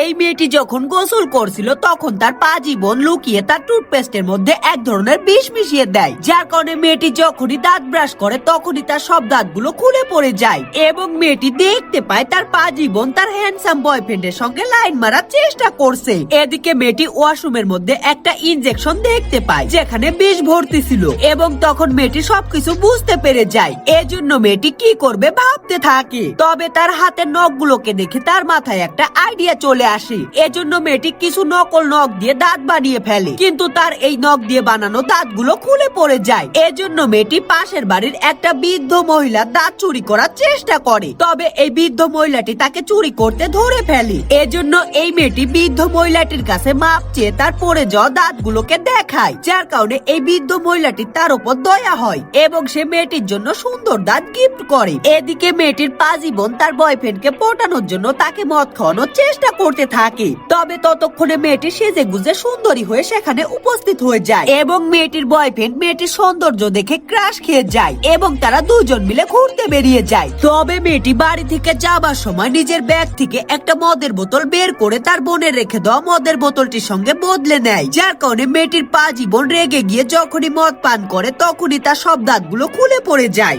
এই মেয়েটি যখন গোসল করছিল, তখন তার পা জীবন লুকিয়ে তার টুথপেস্টের মধ্যে এক ধরনের বিষ মিশিয়ে দেয়। যার কারণে মেয়েটি যখনই দাঁত ব্রাশ করে, তখনই তার সব দাঁতগুলো খুলে পড়ে যায় এবং মেয়েটি দেখতে পায় তার পা জীবন তার হ্যান্ডসাম বয়ফ্রেন্ডের সঙ্গে লাইন মারার চেষ্টা করছে। এদিকে মেয়েটি ওয়াশরুমের মধ্যে একটা ইনজেকশন দেখতে পায়, যেখানে বিষ ভর্তি ছিল এবং তখন মেয়েটি সবকিছু বুঝতে পেরে যায়। এজন্য মেয়েটি কি করবে ভাবতে থাকে। তবে তার হাতের নখগুলোকে দেখে তার মাথায় একটা আইডিয়া চলে আসে। এজন্য মেয়েটি কিছু নকল নখ দিয়ে দাঁত বানিয়ে ফেলে। কিন্তু তার এই নখ দিয়ে বানানো দাঁতগুলো খুলে পড়ে যায়। এজন্য মেয়েটি পাশের বাড়ির একটা বৃদ্ধ মহিলার দাঁত চুরি করার চেষ্টা করে। তবে এই বৃদ্ধ মহিলাটি তাকে চুরি করতে ধরে ফেলে। এজন্য এই মেয়েটি বৃদ্ধ মহিলাটির কাছে মাপ চেয়ে তার পড়ে যাওয়া দাঁতগুলোকে দেখায়। যার কারণে এই বৃদ্ধ মহিলাটি তার উপর দয়া হয় এবং সে মেয়েটির জন্য সুন্দর দাঁত গিফট করে। এদিকে মেয়েটির পাজীবন তার বয়ফ্রেন্ডকে পটানোর জন্য তাকে মদ খাওয়ানোর চেষ্টা করতে থাকে। তবে ততক্ষণে মেয়েটি সেজে গুজে সুন্দরী হয়ে সেখানে উপস্থিত হয়ে যায় এবং মেয়েটির বয়ফ্রেন্ড মেয়েটির সৌন্দর্য দেখে ক্রাশ খেয়ে যায় এবং তারা দুজন মিলে ঘুরতে বেরিয়ে যায়। তবে মেয়েটি বাড়ি থেকে যাবার সময় নিজের ব্যাগ থেকে একটা মদের বোতল বের করে তার বোনের রেখে দেওয়া মদের বোতলটির সঙ্গে বদলে নেয়। যার কারণে মেয়েটির পা জীবন রেগে গিয়ে যখনই মদ পান করে, তখনই তার সব দাঁতগুলো খুলে পড়ে যায়।